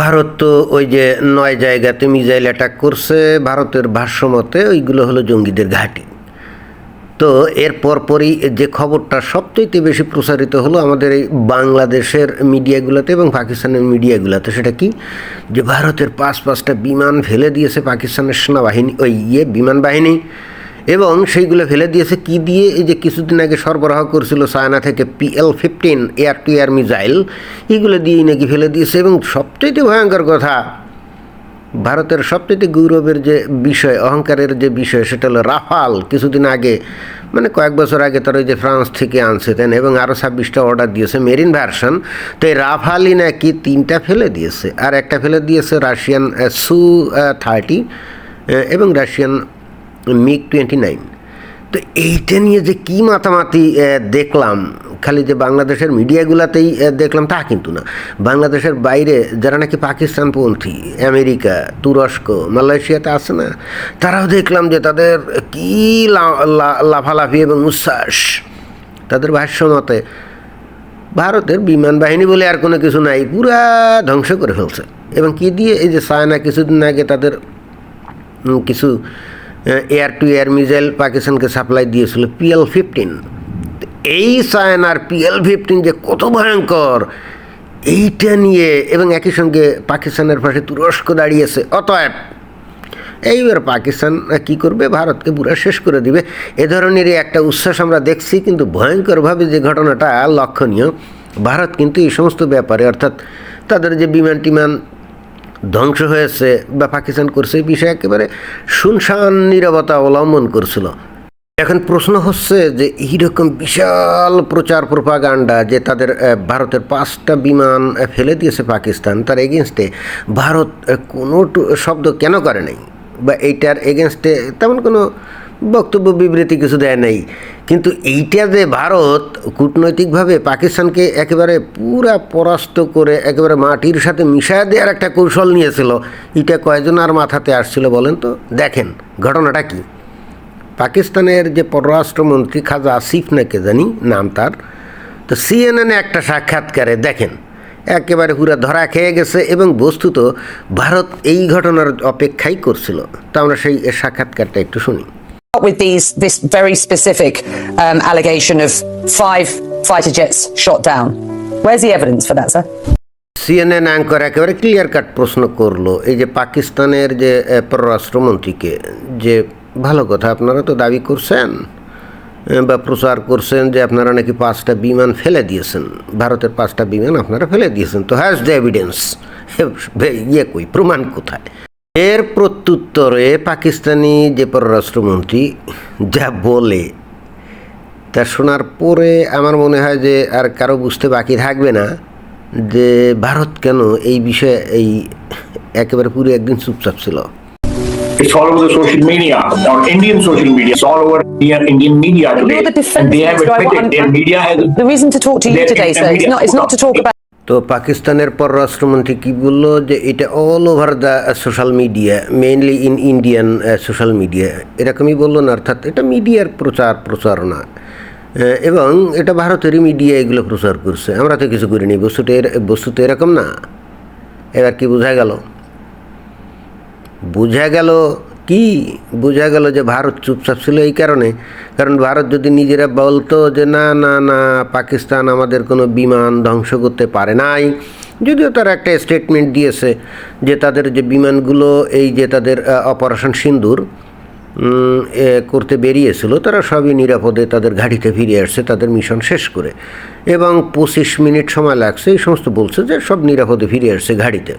ভারত তো ওই যে নয় জায়গাতে মিজাইল অ্যাটাক করছে, ভারতের ভাষ্যমতে ওইগুলো হলো জঙ্গিদের ঘাঁটি। তো এর পরপরই যে খবরটা সবচেয়ে বেশি প্রচারিত হলো আমাদের এই বাংলাদেশের মিডিয়াগুলোতে এবং পাকিস্তানের মিডিয়াগুলোতে, সেটা কি? যে ভারতের পাঁচ পাঁচটা বিমান ফেলে দিয়েছে পাকিস্তানের সেনাবাহিনী, ওই ইয়ে বিমান বাহিনী। এবং সেইগুলো ফেলে দিয়েছে। কি দিয়ে? এই যে কিছুদিন আগে সরবরাহ করছিল চায়না থেকে PL fifteen air to air missile, এগুলো দিয়েই নাকি ফেলে দিয়েছে। এবং সবচেয়ে ভয়ঙ্কর কথা, ভারতের সবচেয়ে গৌরবের যে বিষয়, অহংকারের যে বিষয়, সেটা হলো রাফাল। কিছুদিন আগে মানে কয়েক বছর আগে তার ওই যে ফ্রান্স থেকে আনছে তেন এবং আরও ছাব্বিশটা অর্ডার দিয়েছে, মেরিন ভার্সন। তো এই রাফালই নাকি তিনটা ফেলে দিয়েছে। আর একটা ফেলে দিয়েছে রাশিয়ান সু থার্টি এবং রাশিয়ান মিগ টোয়েন্টি নাইন তো এইটা নিয়ে যে কী মাতামাতি দেখলাম, খালি যে বাংলাদেশের মিডিয়াগুলাতেই দেখলাম তা কিন্তু না। বাংলাদেশের বাইরে যারা নাকি পাকিস্তানপন্থী, আমেরিকা, তুরস্ক, মালয়েশিয়াতে আছে না, তারাও দেখলাম যে তাদের কী লাফালাফি এবং উচ্ছ্বাস। তাদের ভাষ্য মতে ভারতের বিমান বাহিনী বলে আর কোনো কিছু নাই, পুরা ধ্বংস করে ফেলছে। এবং কি দিয়ে এই যে চায়না কিছুদিন আগে তাদের কিছু এয়ার টু এয়ার মিসাইল পাকিস্তানকে সাপ্লাই দিয়েছিল পিএল ফিফটিন এই চায়নার পিএল ফিফটিন যে কত ভয়ঙ্কর, এইটা নিয়ে এবং একই সঙ্গে পাকিস্তানের পাশে তুরস্ক দাঁড়িয়েছে। অতএব এইবার পাকিস্তান কি করবে? ভারতকে পুরো শেষ করে দিবে। এ ধরনেরই একটা উচ্ছ্বাস আমরা দেখছি, কিন্তু ভয়ঙ্করভাবে যে ঘটনাটা লক্ষণীয়, ভারত কিন্তু এই সমস্ত ব্যাপারে অর্থাৎ তাদের যে বিমান টিমান ধ্বংস হয়েছে বা পাকিস্তান করছে এই বিষয়ে একেবারে শুনশান, নিরবতা অবলম্বন করছিল। এখন প্রশ্ন হচ্ছে যে, এইরকম বিশাল প্রচার প্রপাগান্ডা যে তাদের ভারতের পাঁচটা বিমান ফেলে দিয়েছে পাকিস্তান, তার এগেনস্টে ভারত কোনো শব্দ কেন করে নাই? বা এইটার এগেনস্টে তেমন কোনো বক্তব্য বিবৃতি কিছু দেয় নাই। কিন্তু এইটা যে ভারত কূটনৈতিকভাবে পাকিস্তানকে একেবারে পুরা পরাস্ত করে একেবারে মাটির সাথে মিশায় দেওয়ার একটা কৌশল নিয়েছিল, এটা কয়জন আর মাথাতে আসছিল বলেন তো? দেখেন, ঘটনাটা কী? পাকিস্তানের যে পররাষ্ট্রমন্ত্রী খাজা আসিফ নাকি জানি, নাম তার, তো সিএনএনে একটা সাক্ষাৎকারে দেখেন, একেবারে পুরা ধরা খেয়ে গেছে এবং বস্তুত ভারত এই ঘটনার অপেক্ষাই করছিল। তো আমরা সেই সাক্ষাৎকারটা একটু শুনি। With these this very specific um, allegation of five fighter jets shot down. Where's the evidence for that, sir? CNN anchor একেবারে ক্লিয়ার কাট প্রশ্ন করল। এই যে পাকিস্তানের যে পররাষ্ট্রমন্ত্রীকে যে ভালো কথা আপনারা তো দাবি করছেন বা প্রচার করছেন যে আপনারা নাকি পাঁচটা বিমান ফেলে দিয়েছেন। ভারতের পাঁচটা বিমান আপনারা ফেলে দিয়েছেন। তো হ্যাজ দ্য এভিডেন্স ইয়ে কই প্রমাণ কোথায়? এর প্রত্যুত্তরে পাকিস্তানি যে পররাষ্ট্রমন্ত্রী যা বলে তা শোনার পরে আমার মনে হয় যে আর কারও বুঝতে বাকি থাকবে না যে ভারত কেন এই বিষয়ে এই একেবারে পুরো একদিন চুপচাপ ছিল It's all over the social media, or Indian social media. It's all over Indian, Indian media today. The and they have admitted their media has. The reason to talk to you today, sir, is not is not to talk about তো পাকিস্তানের পররাষ্ট্রমন্ত্রী কি বলল যে এটা all over the social media mainly in Indian social media এরকমই বলল না, অর্থাৎ এটা মিডিয়ার প্রচার প্রচারণা। এবং এটা ভারতেরই মিডিয়া এগুলো প্রচার করছে। আমরা তো কিছু করিনি বস্তুটা এর- বস্তু তো এরকম না। এবার কি বোঝা গেল? বোঝা গেল কি বোঝা গেল যে ভারত চুপচাপ ছিল এই কারণে? কারণ ভারত যদি নিজেরা বলতো যে না না না, পাকিস্তান আমাদের কোনো বিমান ধ্বংস করতে পারে নাই, যদিও তারা একটা স্টেটমেন্ট দিয়েছে যে তাদের যে বিমানগুলো, এই যে তাদের অপারেশন সিন্দুর করতে বেরিয়েছিল, তারা সবই নিরাপদে তাদের ঘাঁটিতে ফিরে আসছে, তাদের মিশন শেষ করে। এবং পঁচিশ মিনিট সময় লাগছে, এই সমস্ত বলছে যে সব নিরাপদে ফিরে আসছে ঘাঁটিতে।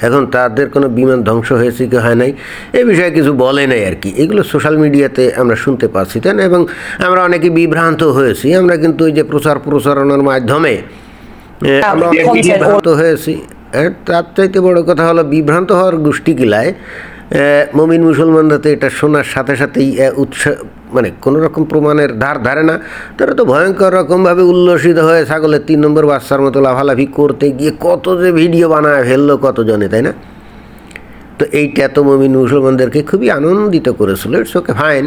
এখন তাদের কোনো বিমান ধ্বংস হয়েছে কি হয় নাই এ বিষয়ে কিছু বলে নাই আর কি। এগুলো সোশ্যাল মিডিয়াতে আমরা শুনতে পাচ্ছি তাই না? এবং আমরা অনেকে বিভ্রান্ত হয়েছি। আমরা কিন্তু ওই যে প্রচার প্রচারণার মাধ্যমে এ, আমরা অনেকে বিভ্রান্ত হয়েছি। তার চাইতে বড় কথা হলো বিভ্রান্ত হওয়ার গোষ্ঠী কিলায় মমিন মুসলমানরা তো এটা শোনার সাথে সাথেই উৎসাহ মানে কোনো রকম প্রমাণের ধার ধারে না। তারা তো ভয়ঙ্কর রকমভাবে উল্লসিত হয়ে ছাগলের তিন নম্বর বাচ্চার মতো লাফালাফি করতে গিয়ে কত যে ভিডিও বানায় ফেলল কতজনে, তাই না? তো এইটা তো মমিন মুসলমানদেরকে খুবই আনন্দিত করেছিল, ইটস ওকে ফাইন।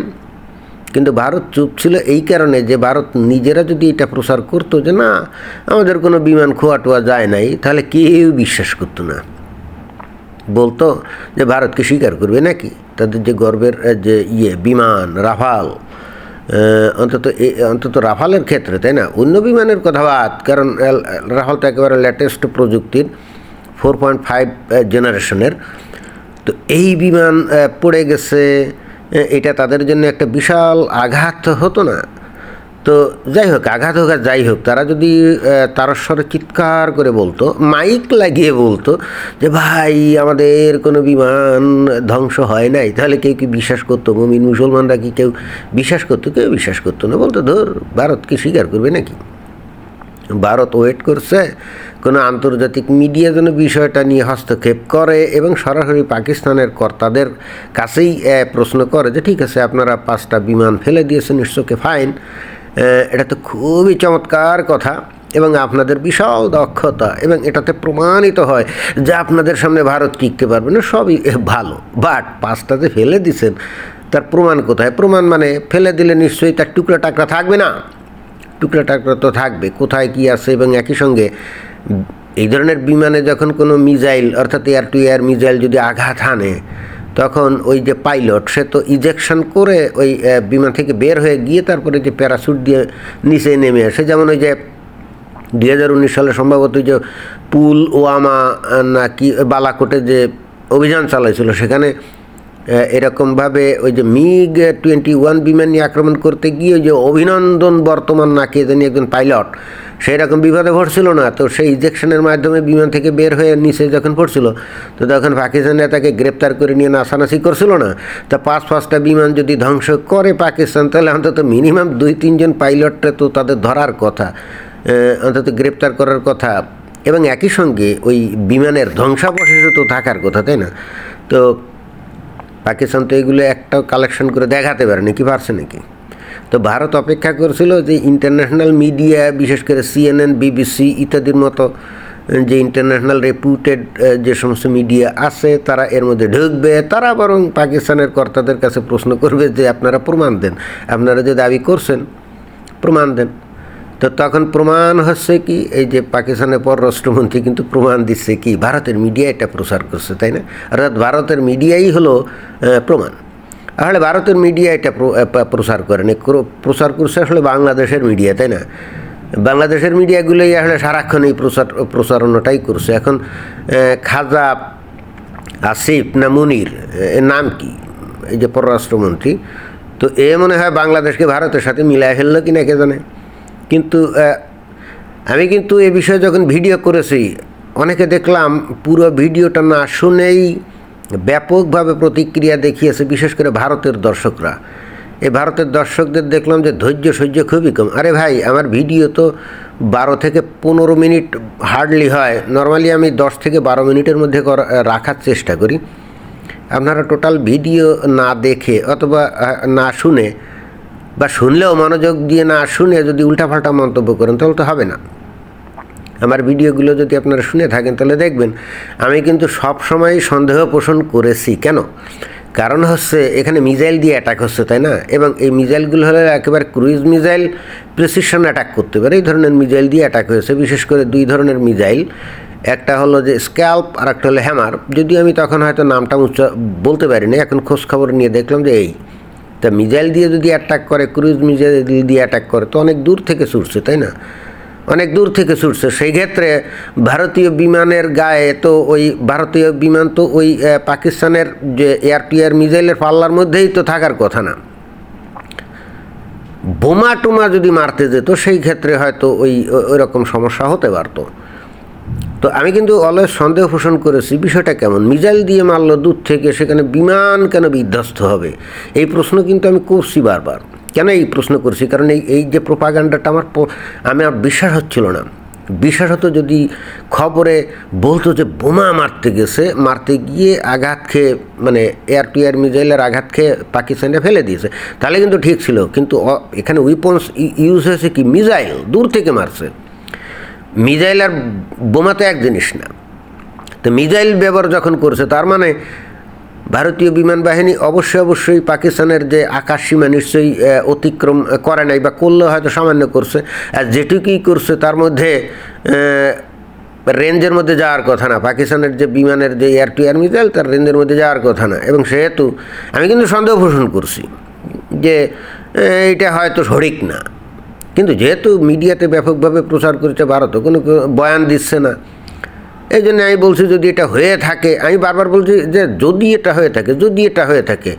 কিন্তু ভারত চুপ ছিল এই কারণে যে ভারত নিজেরা যদি এটা প্রচার করতো যে না, আমাদের কোনো বিমান খোয়া টোয়া যায় নাই, তাহলে কেউ বিশ্বাস করতো না। বলতো যে ভারতকে স্বীকার করবে নাকি? তাদের যে গর্বের যে ইয়ে বিমান, রাফাল অন্তত অন্তত রাফালের ক্ষেত্রে, তাই না? অন্য বিমানের কথা বাদ, কারণ রাফাল তো একেবারে লেটেস্ট প্রযুক্তির ফোর পয়েন্ট ফাইভ জেনারেশনের তো এই বিমান পড়ে গেছে এটা তাদের জন্য একটা বিশাল আঘাত হতো না। তো যাই হোক, আঘাত হোক আর যাই হোক, তারা যদি তারস্বরে চিৎকার করে বলতো, মাইক লাগিয়ে বলতো যে, ভাই, আমাদের কোনো বিমান ধ্বংস হয় নাই। তাহলে কেউ কি বিশ্বাস করতো? মমিন মুসলমানরা কি কেউ বিশ্বাস করতো? কেউ বিশ্বাস করতো না। বলতো, ধর ভারতকে স্বীকার করবে নাকি? ভারত ওয়েট করছে, কোনো আন্তর্জাতিক মিডিয়া যেন বিষয়টা নিয়ে হস্তক্ষেপ করে এবং সরাসরি পাকিস্তানের কর্তাদের কাছেই প্রশ্ন করে যে, ঠিক আছে, আপনারা পাঁচটা বিমান ফেলে দিয়েছেন নিশ্চয়কে ফাইন এটা তো খুবই চমৎকার কথা এবং আপনাদের বিশাল দক্ষতা এবং এটাতে প্রমাণিত হয় যে আপনাদের সামনে ভারত টিকতে পারবে না, সবই ভালো। বাট পাঁচটা যে ফেলে দিছেন, তার প্রমাণ কোথায়? প্রমাণ মানে ফেলে দিলে নিশ্চয়ই তার টুকরা টাকরা থাকবে না। টুকরা টাকরা তো থাকবে, কোথায় কি আছে এবং একই সঙ্গে এই ধরনের বিমানে যখন কোনো মিজাইল অর্থাৎ এয়ার টু এয়ার মিজাইল যদি আঘাত হানে তখন ওই যে পাইলট, সে তো ইজেকশন করে ওই বিমান থেকে বের হয়ে গিয়ে তারপরে যে প্যারাসুট দিয়ে নিচে নেমে আসে। যেমন ওই যে দুই হাজার উনিশ সালে সম্ভবত যে পুল ওয়ামা নাকি বালাকোটে যে অভিযান চালাইছিল, সেখানে এরকমভাবে ওই যে মিগ টোয়েন্টি ওয়ান বিমান নিয়ে আক্রমণ করতে গিয়ে ওই যে অভিনন্দন বর্তমান না কে জানি একজন পাইলট সেই রকম বিপদে পড়ছিল না। তো সেই ইজেকশনের মাধ্যমে বিমান থেকে বের হয়ে নিচে যখন পড়ছিল, তো তখন পাকিস্তানে তাকে গ্রেপ্তার করে নিয়ে নাসানাসি করছিল না। তা পাঁচ পাঁচটা বিমান যদি ধ্বংস করে পাকিস্তান, তাহলে অন্তত মিনিমাম দুই তিনজন পাইলটটা তো তাদের ধরার কথা অন্তত গ্রেপ্তার করার কথা। এবং একই সঙ্গে ওই বিমানের ধ্বংসাবশেষ তো থাকার কথা, তাই না? তো পাকিস্তান তো এগুলো একটাও কালেকশন করে দেখাতে পারেনি কি পারছে নাকি? তো ভারত অপেক্ষা করেছিল যে ইন্টারন্যাশনাল মিডিয়া বিশেষ করে সিএনএন বিবিসি ইত্যাদির মতো যে ইন্টারন্যাশনাল রেপুটেড যে সমস্ত মিডিয়া আছে, তারা এর মধ্যে ঢুকবে। তারা বরং পাকিস্তানের কর্তাদের কাছে প্রশ্ন করবে যে, আপনারা প্রমাণ দেন। আপনারা যে দাবি করছেন, প্রমাণ দেন। তো তখন প্রমাণ হচ্ছে কি, এই যে পাকিস্তানের পররাষ্ট্রমন্ত্রী কিন্তু প্রমাণ দিচ্ছে কি, ভারতের মিডিয়া এটা প্রচার করছে, তাই না? অর্থাৎ ভারতের মিডিয়াই হলো প্রমাণ। আসলে ভারতের মিডিয়া এটা প্রচার করেনি ক্র- প্রচার করছে আসলে বাংলাদেশের মিডিয়া তাই না? বাংলাদেশের মিডিয়াগুলোই আসলে সারাক্ষণ এই প্রচার প্রচারণাটাই করছে। এখন খাজা আসিফ না মুনির নাম কি? এই যে পররাষ্ট্রমন্ত্রী। তো এ মনে হয় বাংলাদেশকে ভারতের সাথে মিলায় ফেলল কি না কে জানে? কিন্তু আমি কিন্তু এ বিষয়ে যখন ভিডিও করেছি, অনেকে দেখলাম পুরো ভিডিওটা না শুনেই ব্যাপকভাবে প্রতিক্রিয়া দেখিয়েছে, বিশেষ করে ভারতের দর্শকরা। এ ভারতের দর্শকদের দেখলাম যে ধৈর্য সহ্য খুবই কম। আরে ভাই, আমার ভিডিও তো বারো থেকে পনেরো মিনিট হার্ডলি হয়। নর্মালি আমি দশ থেকে বারো মিনিটের মধ্যে রাখার চেষ্টা করি। আপনারা টোটাল ভিডিও না দেখে অথবা না শুনে বা শুনলেও মনোযোগ দিয়ে না শুনে যদি উল্টাপাল্টা মন্তব্য করেন, তাহলে তো হবে না। আমার ভিডিওগুলো যদি আপনারা শুনে থাকেন, তাহলে দেখবেন আমি কিন্তু সব সময় সন্দেহ পোষণ করেছি। কেন? কারণ হচ্ছে এখানে মিজাইল দিয়ে অ্যাটাক হচ্ছে, তাই না? এবং এই মিজাইলগুলো হলে একেবারে ক্রুইজ মিজাইল প্রেসিশন অ্যাটাক করতে পারে। এই ধরনের মিজাইল দিয়ে অ্যাটাক হয়েছে, বিশেষ করে দুই ধরনের মিজাইল একটা হলো যে স্ক্যাল্প আর একটা হলো হ্যামার যদিও আমি তখন হয়তো নামটা উচ্চ বলতে পারিনি, এখন খোঁজ খবর নিয়ে দেখলাম যে এই তা মিজাইল দিয়ে যদি অ্যাটাক করে, ক্রুজ মিজাইল দিয়ে অ্যাটাক করে, তো অনেক দূর থেকে ছুটছে, তাই না? অনেক দূর থেকে ছুটছে। সেই ক্ষেত্রে ভারতীয় বিমানের গায়ে তো ওই, ভারতীয় বিমান তো ওই পাকিস্তানের যে এয়ার টু এয়ার মিসাইলের পাল্লার মধ্যেই তো থাকার কথা না। বোমা টোমা যদি মারতে যেত, সেই ক্ষেত্রে হয়তো ওই ওই রকম সমস্যা হতে পারতো। তো আমি কিন্তু অলওয়েজ সন্দেহ পোষণ করেছি, বিষয়টা কেমন? মিজাইল দিয়ে মারলো দূর থেকে, সেখানে বিমান কেন বিধ্বস্ত হবে? এই প্রশ্ন কিন্তু আমি করছি বারবার। কেন এই প্রশ্ন করছি? কারণ এই এই যে প্রোপাগান্ডাটা আমার আমি আর বিশ্বাস হচ্ছিল না। বিশ্বাস হতো যদি খবরে বলতো যে বোমা মারতে গেছে, মারতে গিয়ে আঘাত খেয়ে মানে এয়ার টু এয়ার মিজাইলের আঘাত খেয়ে পাকিস্তানে ফেলে দিয়েছে, তাহলে কিন্তু ঠিক ছিল। কিন্তু এখানে উইপন্স ইউজ হয়েছে কি? মিজাইল দূর থেকে মারছে। মিজাইল আর বোমা তো এক জিনিস না। তো মিজাইল ব্যবহার যখন করছে তার মানে ভারতীয় বিমান বাহিনী অবশ্যই অবশ্যই পাকিস্তানের যে আকাশ সীমা নিশ্চয়ই অতিক্রম করে নাই বা করলেও হয়তো সামান্য করছে। আর যেটুকুই করছে তার মধ্যে রেঞ্জের মধ্যে যাওয়ার কথা না। পাকিস্তানের যে বিমানের যে এয়ার টু এয়ার মিসাইল তার রেঞ্জের মধ্যে যাওয়ার কথা না। এবং সেহেতু আমি কিন্তু সন্দেহ পোষণ করছি যে এ, এইটা হয়তো সঠিক না। কিন্তু যেহেতু মিডিয়াতে ব্যাপকভাবে প্রচার করেছে ভারতও কোনো বয়ান দিচ্ছে না। এই জন্য আমি বলছি যদি এটা হয়ে থাকে, আমি বারবার বলছি যে যদি এটা হয়ে থাকে, যদি এটা হয়ে থাকে,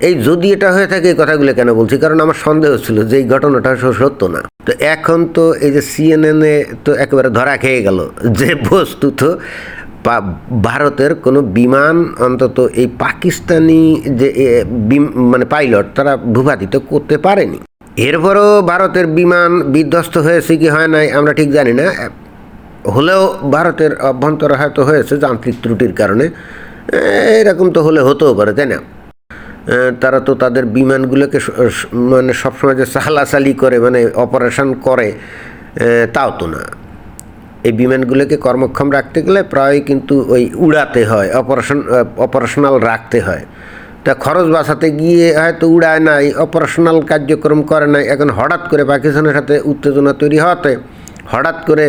এই যদি এটা হয়ে থাকে এই কথাগুলো কেন বলছি? কারণ আমার সন্দেহ ছিল যে এই ঘটনাটা সত্য না। তো এখন তো এই যে সিএনএনে তো একেবারে ধরা খেয়ে গেল যে বস্তুত পা- ভারতের কোনো বিমান অন্তত এই পাকিস্তানি যে মানে পাইলট, তারা ভূপাতিত করতে পারেনি। এরপরও ভারতের বিমান বিধ্বস্ত হয়েছে কি হয় নাই আমরা ঠিক জানি না। হলেও ভারতের অভ্যন্তরে হয়তো হয়েছে যান্ত্রিক ত্রুটির কারণে। এরকম তো হলে হতেও পারে, তাই না? তারা তো তাদের বিমানগুলোকে মানে সবসময় যে চালাচালি করে মানে অপারেশন করে তাও তো না। এই বিমানগুলোকে কর্মক্ষম রাখতে গেলে প্রায় কিন্তু ওই উড়াতে হয়, অপারেশন, অপারেশনাল রাখতে হয়। তা খরচ বাঁচাতে গিয়ে হয়তো উড়ায় নাই অপারেশনাল কার্যক্রম করে নাই, এখন হঠাৎ করে পাকিস্তানের সাথে উত্তেজনা তৈরি হওয়াতে হঠাৎ করে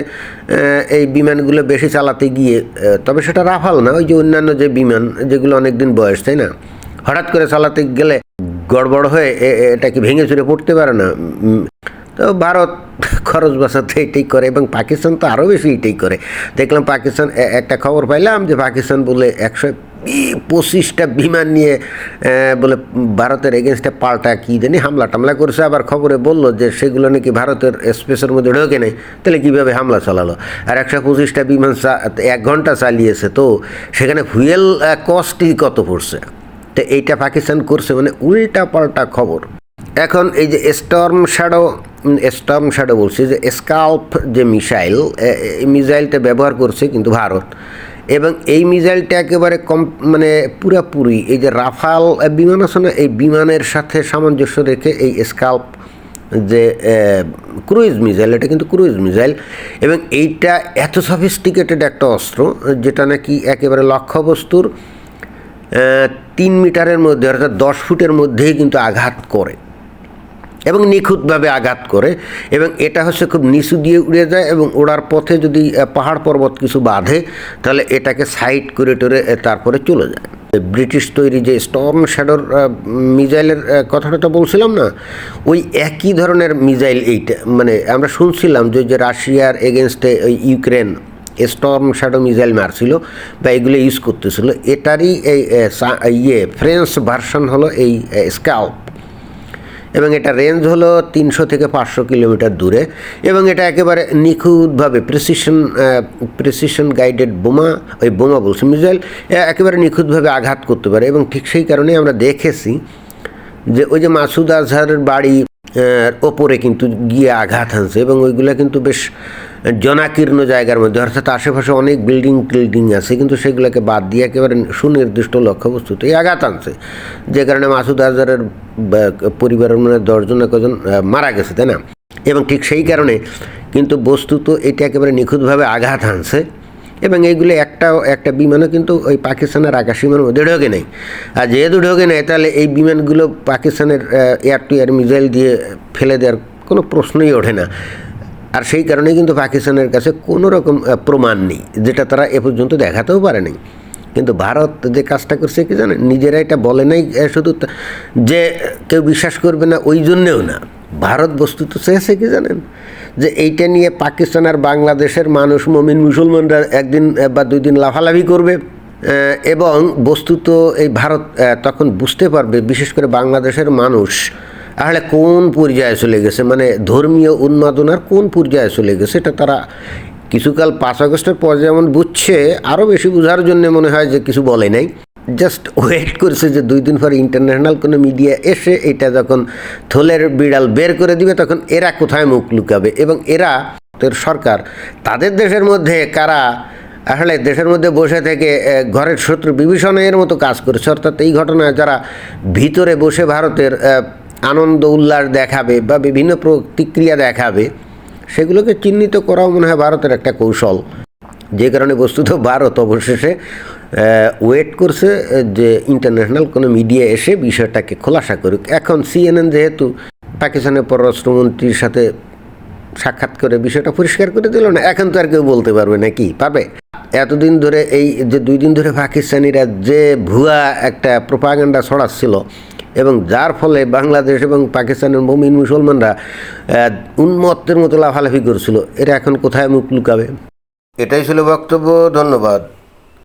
এই বিমানগুলো বেশি চালাতে গিয়ে তবে সেটা রাফাল না, ওই যে অন্যান্য যে বিমান যেগুলো অনেক দিন বয়স, তাই না? হঠাৎ করে চালাতে গেলে গড়বড় হয়ে এটা কি ভেঙে চুরে পড়তে পারে না? তো ভারত খরচ বাঁচাতে এটাই করে এবং পাকিস্তান তো আরও বেশি এটাই করে। দেখলাম পাকিস্তান একটা খবর পাইলাম যে পাকিস্তান বলে একশো পঁচিশটা বিমান নিয়ে বলে ভারতের এগেনস্টে পাল্টা কী জানি হামলা টামলা করছে। আবার খবরে বলল যে সেগুলো নাকি ভারতের স্পেসের মধ্যে ঢোকে নেই। তাহলে কীভাবে হামলা চালালো? আর একশো পঁচিশটা বিমান এক ঘণ্টা চালিয়েছে তো, সেখানে ফুয়েল কস্টই কত পড়ছে? তো এইটা পাকিস্তান করছে মানে উল্টা পাল্টা খবর। এখন এই যে স্টর্ম শ্যাডো স্টর্ম শ্যাডো বলছি যে স্কাল্প যে মিসাইল এই মিসাইলটা ব্যবহার করছে কিন্তু ভারত। এবং এই মিসাইলটা একেবারে কম মানে পুরাপুরি এই যে রাফাল বিমান আছে না, এই বিমানের সাথে সামঞ্জস্য রেখে এই স্কাল্প যে ক্রুইজ মিসাইল, এটা কিন্তু ক্রুইজ মিসাইল, এবং এইটা এত সফিস্টিকেটেড একটা অস্ত্র, যেটা নাকি একেবারে লক্ষ্যবস্তুর তিন মিটারের মধ্যে, অর্থাৎ দশ ফুটের মধ্যেই কিন্তু আঘাত করে। এবং নিখুঁতভাবে আঘাত করে এবং এটা হচ্ছে খুব নিচু দিয়ে উড়ে যায় এবং ওড়ার পথে যদি পাহাড় পর্বত কিছু বাঁধে, তাহলে এটাকে সাইড করে টরে তারপরে চলে যায়। ব্রিটিশ তৈরি যে স্টর্ম শ্যাডোর মিজাইলের কথাটা তো বলছিলাম না, ওই একই ধরনের মিজাইল এইটা মানে আমরা শুনছিলাম যে যে রাশিয়ার এগেনস্টে ওই ইউক্রেন স্টর্ম শ্যাডো মিজাইল মারছিল বা এগুলো ইউজ করতেছিল, এটারই এই ইয়ে ফ্রেঞ্চ ভার্সন হলো এই স্কাল্প এবং এটা রেঞ্জ হলো তিনশো থেকে পাঁচশো কিলোমিটার দূরে এবং এটা একেবারে নিখুঁতভাবে প্রেসিশন প্রেসিশন গাইডেড বোমা, ওই বোমা বলছে মিসাইল একেবারে নিখুঁতভাবে আঘাত করতে পারে এবং ঠিক সেই কারণেই আমরা দেখেছি যে ওই যে মাসুদ আজহারের বাড়ি ওপরে কিন্তু গিয়ে আঘাত হানছে এবং ওইগুলো কিন্তু বেশ জনাকীর্ণ জায়গার মধ্যে, অর্থাৎ আশেপাশে অনেক বিল্ডিং টিল্ডিং আছে, কিন্তু সেগুলোকে বাদ দিয়ে একেবারে সুনির্দিষ্ট লক্ষ্যবস্তুতেই আঘাত আনছে যে কারণে মাসুদ আজহারের পরিবারের মানে দশজন কজন মারা গেছে, তাই না? এবং ঠিক সেই কারণে কিন্তু বস্তুত এটা একেবারে নিখুঁতভাবে আঘাত হানছে এবং এইগুলো একটাও, একটা বিমানও কিন্তু ওই পাকিস্তানের আকাশ সীমার মধ্যে ঢোকে নেই। আর যেহেতু ঢোকে নেই, তাহলে এই বিমানগুলো পাকিস্তানের এয়ার টু এয়ার মিসাইল দিয়ে ফেলে দেওয়ার কোনো প্রশ্নই ওঠে না। আর সেই কারণেই কিন্তু পাকিস্তানের কাছে কোনো রকম প্রমাণ নেই, যেটা তারা এ পর্যন্ত দেখাতেও পারে নাই কিন্তু ভারত যে কাজটা করছে কি জানেন? নিজেরা এটা বলে নাই শুধু যে কেউ বিশ্বাস করবে না, ওই জন্যেও না। ভারত বস্তু তো চেয়েছে কি জানেন? যে এইটা নিয়ে পাকিস্তান আর বাংলাদেশের মানুষ, মমিন মুসলমানরা একদিন বা দুই দিন লাফালাফি করবে এবং বস্তুত এই ভারত তখন বুঝতে পারবে, বিশেষ করে বাংলাদেশের মানুষ, তাহলে কোন পর্যায়ে চলে গেছে? মানে ধর্মীয় উন্মাদনার কোন পর্যায়ে চলে গেছে? এটা তারা কিছুকাল পাঁচ আগস্টের পর যেমন বুঝছে আরও বেশি বোঝার জন্য মনে হয় যে কিছু বলে নাই। জাস্ট ওয়েট করছে যে দুই দিন পর ইন্টারন্যাশনাল কোনো মিডিয়া এসে এটা যখন থলের বিড়াল বের করে দিবে, তখন এরা কোথায় মুখ লুকাবে? এবং এরা তোর সরকার, তাদের দেশের মধ্যে কারা আসলে দেশের মধ্যে বসে থেকে ঘরের শত্রু বিভীষণের মতো কাজ করেছে। অর্থাৎ এই ঘটনায় যারা ভিতরে বসে ভারতের আনন্দ, উল্লাস দেখাবে বা বিভিন্ন প্রতিক্রিয়া দেখাবে সেগুলোকে চিহ্নিত করাও মনে হয় ভারতের একটা কৌশল। যে কারণে বস্তুত ভারত অবশেষে ওয়েট করছে, যে ইন্টারন্যাশনাল কোনো মিডিয়া এসে বিষয়টাকে খোলাসা করুক। এখন সিএনএন যেহেতু পাকিস্তানের পররাষ্ট্রমন্ত্রীর সাথে সাক্ষাৎ করে বিষয়টা পরিষ্কার করে দিল না, এখন তো আর কেউ বলতে পারবে না কি পাবে। এতদিন ধরে এই যে দুই দিন ধরে পাকিস্তানিরা যে ভুয়া একটা প্রোপাগান্ডা ছড়াচ্ছিল এবং যার ফলে বাংলাদেশ এবং পাকিস্তানের মমিন মুসলমানরা উন্মত্তের মতো লাফালাফি করছিল। এটা এখন কোথায় মুখ লুকাবে? এটাই ছিল বক্তব্য, ধন্যবাদ।